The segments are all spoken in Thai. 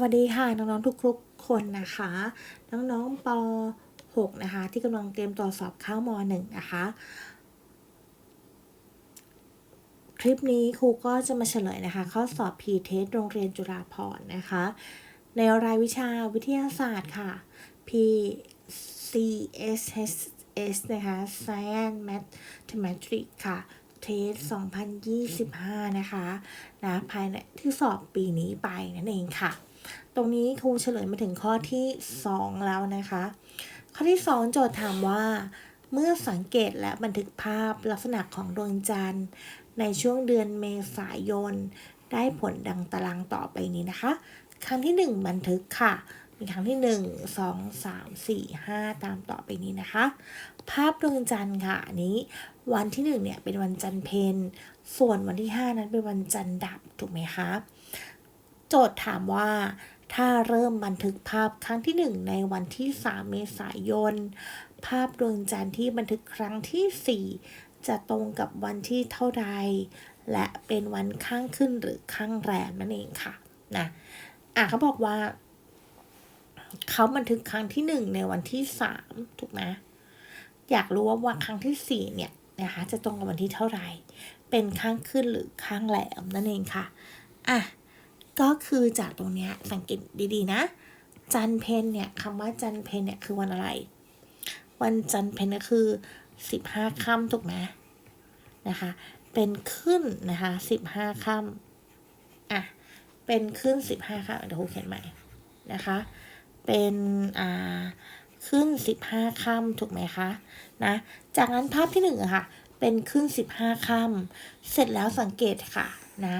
วัสดีค่ะ น้องๆ ทุกๆคนนะคะ น้องๆป .6 นะคะ ที่กำลังเตรียมตัวสอบเข้าม .1 นะคะ คลิปนี้ครูก็จะมาเฉลยนะคะ ข้อสอบ P-TEST โรงเรียนจุฬาภรณ์นะคะ ในรายวิชาวิทยาศาสตร์ค่ะ P C S H S นะคะ Science Mathematics ค่ะเทส 2025 นะคะ นะ ภายในที่สอบปีนี้ไปนั่นเองค่ะ ตรงนี้ครูเฉลยมาถึงข้อที่ 2 แล้วนะคะ ข้อที่ 2 โจทย์ถามว่า เมื่อสังเกตและบันทึกภาพลักษณะของดวงจันทร์ ในช่วงเดือนเมษายน ได้ผลดังตารางต่อไปนี้นะคะ ครั้งที่ 1 บันทึกค่ะ มีครั้งที่ 1 2 3 4 5 ตามต่อไปนี้นะคะ ภาพดวงจันทร์ค่ะอันนี้ วันที่ 1 เนี่ยเป็นวันจันทร์เพนส่วนวันที่ 5 นั้นเป็นวันจันทร์ดับถูกไหมคะ โจทย์ถามว่า ถ้าเริ่มบันทึกภาพครั้งที่ 1 ในวันที่ 3 เมษายน ภาพดวงจันทร์ที่บันทึกครั้งที่ 4 จะตรงกับวันที่เท่าใด และเป็นวันข้างขึ้นหรือข้างแรมนั่นเองค่ะนะอะเขาบอกว่า เขาบันทึกครั้งที่ 1 ในวันที่ 3 ถูกไหมอยากรู้ว่าวันครั้งที่ 4 เนี่ยนะคะจะตรงกับวันที่เท่าไหร่ เป็นข้างขึ้นหรือข้างแหลมนั่นเองค่ะ อะ ก็คือจากตรงเนี้ยสังเกตดีๆนะ จันเพนเนี่ยคำว่าจันเพนเนี่ยคือวันอะไร วันจันเพนก็คือสิบห้าค่ำถูกไหมนะคะ เป็นขึ้นนะคะสิบห้าค่ำอะเป็นขึ้นสิบห้าค่ำเดี๋ยวครูเขียนใหม่นะคะ เป็นอ่าขึ้นสิบห้าค่ำถูกไหมคะนะจากนั้นภาพที่หนึ่งอะค่ะ เป็นขึ้นสิบห้าค่ำเสร็จแล้วสังเกตค่ะนะ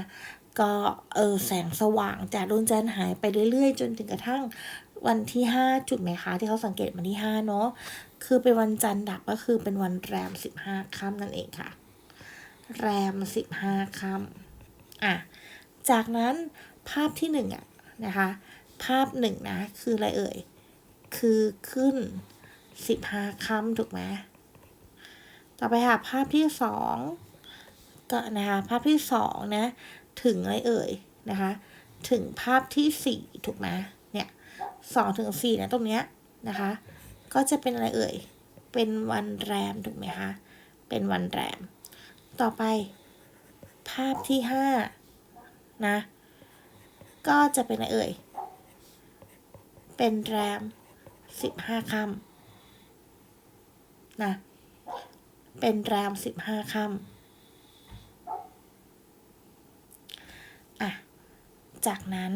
ก็เออแสงสว่างจากดวงจันทร์หายไปเรื่อยๆ จนถึงกระทั่งวันที่ห้าจุดไหมคะที่เขาสังเกตวันที่ห้าเนาะคือเป็นวันจันทร์ดับก็คือเป็นวันแรมสิบห้าค่ำนั่นเองค่ะ แรมสิบห้าค่ำอะจากนั้นภาพที่หนึ่งอะนะคะภาพหนึ่งนะ คืออะไรเอ่ย คือขึ้นสิบห้าค่ำถูกไหมต่อไปค่ะภาพที่สองก็นะคะภาพที่สองนะ ถึงอะไรเอ่ยนะคะ ถึงภาพที่สี่ถูกไหมเนี่ยสองถึงสี่นะตรงเนี้ยนะคะ ก็จะเป็นอะไรเอ่ย เป็นวันแรมถูกไหมคะ เป็นวันแรม ต่อไป ภาพที่ห้านะ ก็จะเป็นอะไรเอ่ย เป็นแรมสิบห้าค่ำนะ เป็นแรมสิบห้าค่ำอะ จากนั้น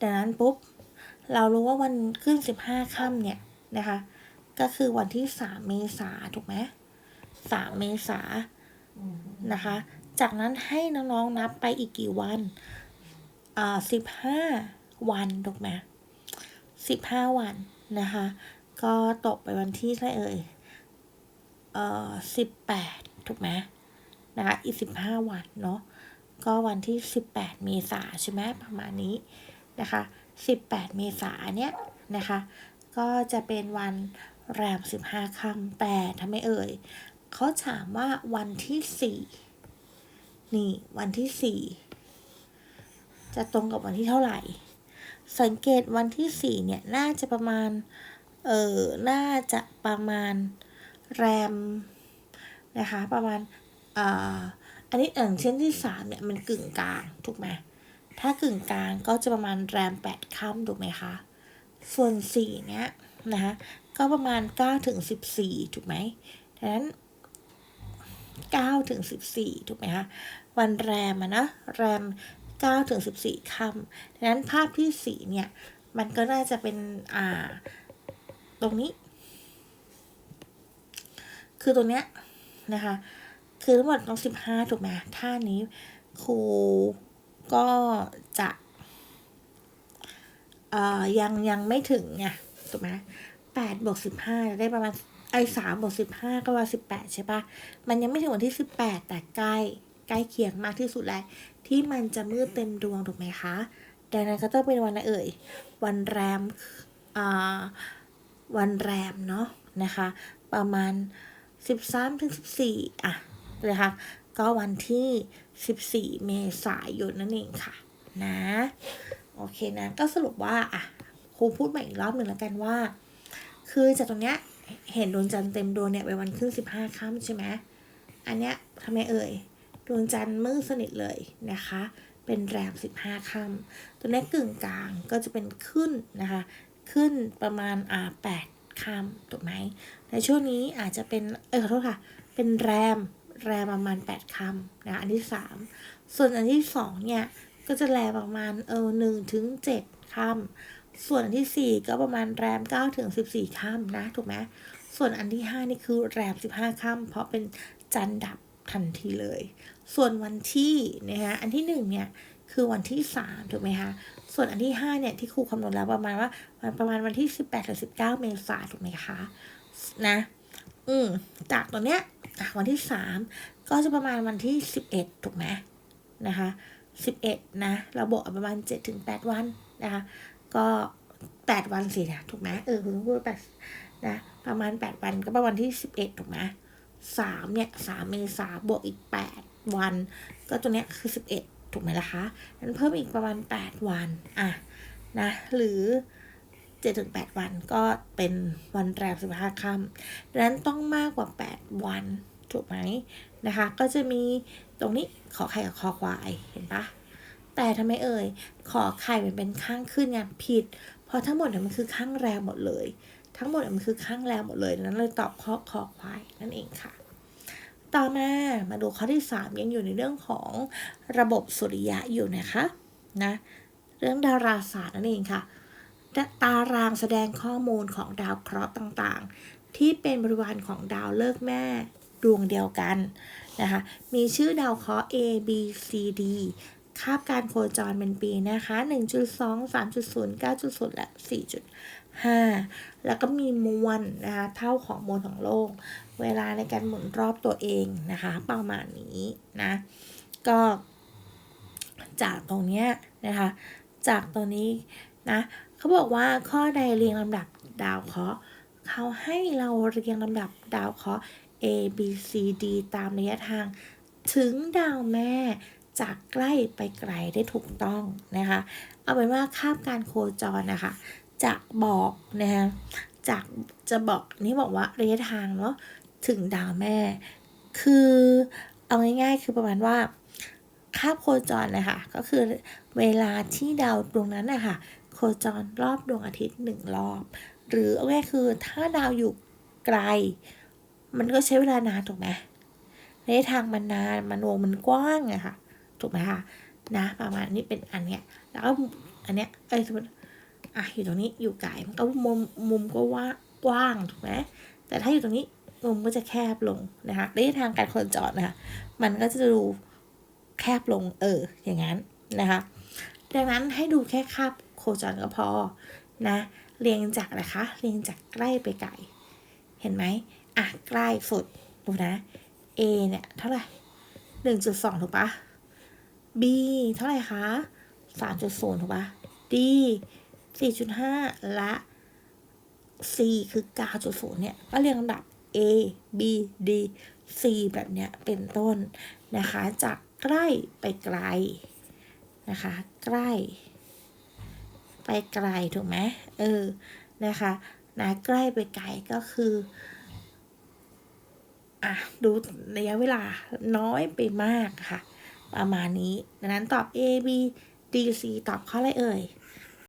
ดังนั้นปุ๊บเรารู้ว่าวันขึ้นสิบห้าค่ำเนี่ยนะคะ ก็คือวันที่สามเมษาถูกไหมสามเมษานะคะ จากนั้นให้น้องๆนับไปอีกกี่วันอ่าสิบห้าวันถูกไหมสิบห้าวันนะคะ ก็ตกไปวันที่เท่าไหร่เอ่ยเอ่อสิบแปดถูกไหมนะคะ อีกสิบห้าวันเนาะ ก็วันที่สิบแปดเมษาใช่ไหมประมาณนี้นะคะ 18 เมษาเนี่ยนะคะ ก็จะเป็นวันแรม 15ค่ำแต่ทำไมเอ่ยเขาถามว่าวันที่ 4 นี่วันที่ 4 จะตรงกับวันที่เท่าไหร่ สังเกตวันที่ 4 เนี่ย น่าจะประมาณ เออน่าจะประมาณแรม นะคะ ประมาณ อ่า อันนี้อย่างเช่นที่3เนี่ยมันกึ่งกลางถูกไหมถ้ากึ่งกลางก็จะประมาณแรมแปดค่ำถูกไหมคะ ส่วนสี่เนี้ยนะคะก็ประมาณเก้าถึงสิบสี่ถูกไหมดังนั้นเก้าถึงสิบสี่ถูกไหมคะวันแรมอะนะแรมเก้าถึงสิบสี่ค่ำดังนั้นภาพที่สี่เนี่ยมันก็น่าจะเป็นอ่าตรงนี้ คือตรงเนี้ยนะคะ คือทั้งหมดต้องสิบห้าถูกไหมท่านี้ครูก็จะเอ่อยังยังไม่ถึงไงถูกไหมแปดบวกสิบห้าได้ประมาณไอ้สามบวกสิบห้าก็ว่าสิบแปดใช่ปะมันยังไม่ถึงวันที่สิบแปดแต่ใกล้ใกล้เคียงมากที่สุดแล้ว ที่มันจะมืดเต็มดวงถูกไหมคะดังนั้นก็ต้องเป็นวันอะไรเอ่ย วันแรมอ่าวันแรมเนาะนะคะ ประมาณสิบสามถึงสิบสี่อะ นะคะก็วันที่ 14 เมษายนนั่นเองค่ะนะโอเคนะก็สรุปว่าอะครูพูดใหม่อีกรอบหนึ่งแล้วกันว่า คือจากตรงเนี้ยเห็นดวงจันทร์เต็มดวงเนี่ยไปนวันขึ้นสิบห้าค่ำใช่ไหมอันเนี้ยทำไมเอ่ยดวงจันทร์มืดสนิทเลยนะคะ เป็นแรมสิบห้าค่ำตัวเนี้ยกึ่งกลางก็จะเป็นขึ้นนะคะ ขึ้นประมาณอ่าแปดค่ำถูกไหมในช่วงนี้อาจจะเป็นเออขอโทษค่ะ เป็นแรม แรมประมาณแปดค่ำนะอันที่สามส่วนอันที่สองเนี่ย ก็จะแรมประมาณเออหนึ่งถึงเจ็ดค่ำส่วนอันที่สี่ก็ประมาณแรมเก้าถึงสิบสี่ค่ำนะถูกไหมส่วนอันที่ห้านี่คือแรมสิบห้าค่ำเพราะเป็นจันดับทันทีเลย ส่วนวันที่นะคะอันที่หนึ่งเนี่ยคือวันที่สามถูกไหมคะส่วนอันที่ห้าเนี่ยที่ครูคำนวณแล้วประมาณว่าประมาณวันที่สิบแปดถึงสิบเก้าเมษายนถูกไหมคะนะ อืม จากตัวเนี้ยวันที่สามก็จะประมาณวันที่สิบเอ็ดถูกไหมนะคะสิบเอ็ดนะเราบวกประมาณเจ็ดถึงแปดวันนะคะ ก็แปดวันสินะถูกไหมเออคุณพูดแปดนะประมาณแปดวันก็ประมาณที่สิบเอ็ดถูกไหมสามเนี่ยสามเมษาบวกอีกแปดวัน ก็ตัวเนี้ยคือสิบเอ็ดถูกไหมล่ะคะนั้นเพิ่มอีกประมาณแปดวันอะนะหรือ เจ็ดถึงแปดวันก็เป็นวันแรมสิบห้าค่ำดังนั้นต้องมากกว่าแปดวัน ถูกไหมนะคะ ก็จะมีตรงนี้ขอไข่กับคอควายเห็นปะแต่ทำไมเอ่ย ขอไข่มันเป็นข้างขึ้นไงผิด เพราะทั้งหมดเนี่ยมันคือข้างแรมหมดเลย ทั้งหมดมันคือข้างแรมหมดเลยดังนั้นเลยตอบข้อคอควายนั่นเองค่ะต่อมา มาดูข้อที่ 3 ยังอยู่ในเรื่องของระบบสุริยะอยู่นะคะนะเรื่องดาราศาสตร์นั่นเองค่ะ ตารางแสดงข้อมูลของดาวเคราะห์ต่างๆ ที่เป็นบริวารของดาวเลิกแม่ดวงเดียวกันนะคะ มีชื่อดาวเคราะห์ A B C D คาบการโคจรเป็นปีนะคะ 1.2 3.0 9.0 และ 4.5 แล้วก็มีมวลนะคะเท่าของมวลของโลก เวลาในการหมุนรอบตัวเองนะคะ ประมาณนี้นะ ก็จากตรงเนี้ยนะคะ จากตรงนี้นะ เขาบอกว่าข้อใดเรียงลำดับดาวเคราะห์เขาให้เราเรียงลำดับดาวเคราะห์ A B C D ตามระยะทาง ถึงดาวแม่จากใกล้ไปไกลได้ถูกต้องนะคะ เอาเป็นว่าคาบการโคจรนะคะ จะบอกนะคะจากจะบอกนี่บอกว่าระยะทางเนาะถึงดาวแม่ คือเอาง่ายๆคือประมาณว่าคาบโคจรนะคะก็คือเวลาที่ดาวดวงนั้นนะคะ โคจรรอบดวงอาทิตย์หนึ่งรอบ หรือเอาง่ายคือถ้าดาวอยู่ไกล มันก็ใช้เวลานานถูกไหมระยะทางมันนานมันวงมันกว้างอะค่ะถูกไหมคะนะประมาณนี้เป็นอันเนี้ยแล้วก็อันเนี้ยเอ้ยสมมติอะอยู่ตรงนี้อยู่ไกลมันก็มุมมุมก็ว่ากว้างถูกไหมแต่ถ้าอยู่ตรงนี้มุมก็จะแคบลงนะคะระยะทางการโคจรนะคะมันก็จะดูแคบลงเอออย่างนั้นนะคะดังนั้นให้ดูแค่คาบ คจรก็พอนะเรียงจากอะคะเรียงจากใกล้ไปไกลเห็นไหมอะใกล้สุดดูนะ A เนี่ยเท่าไหร่หนึ่งจุดสองถูกปะ B เท่าไหร่คะ3.0ถูกปะ D 4.5และ C คือ9.0เนี่ยก็เรียงลำดับ A B D C แบบเนี้ยเป็นต้นนะคะ จากใกล้ไปไกลนะคะ ใกล้ ไปไกลถูกไหมเออนะคะนะใกล้ไปไกลก็คืออะดูระยะเวลาน้อยไปมากค่ะ ประมาณนี้ ดังนั้นตอบ A B D C ตอบข้ออะไรเอ่ย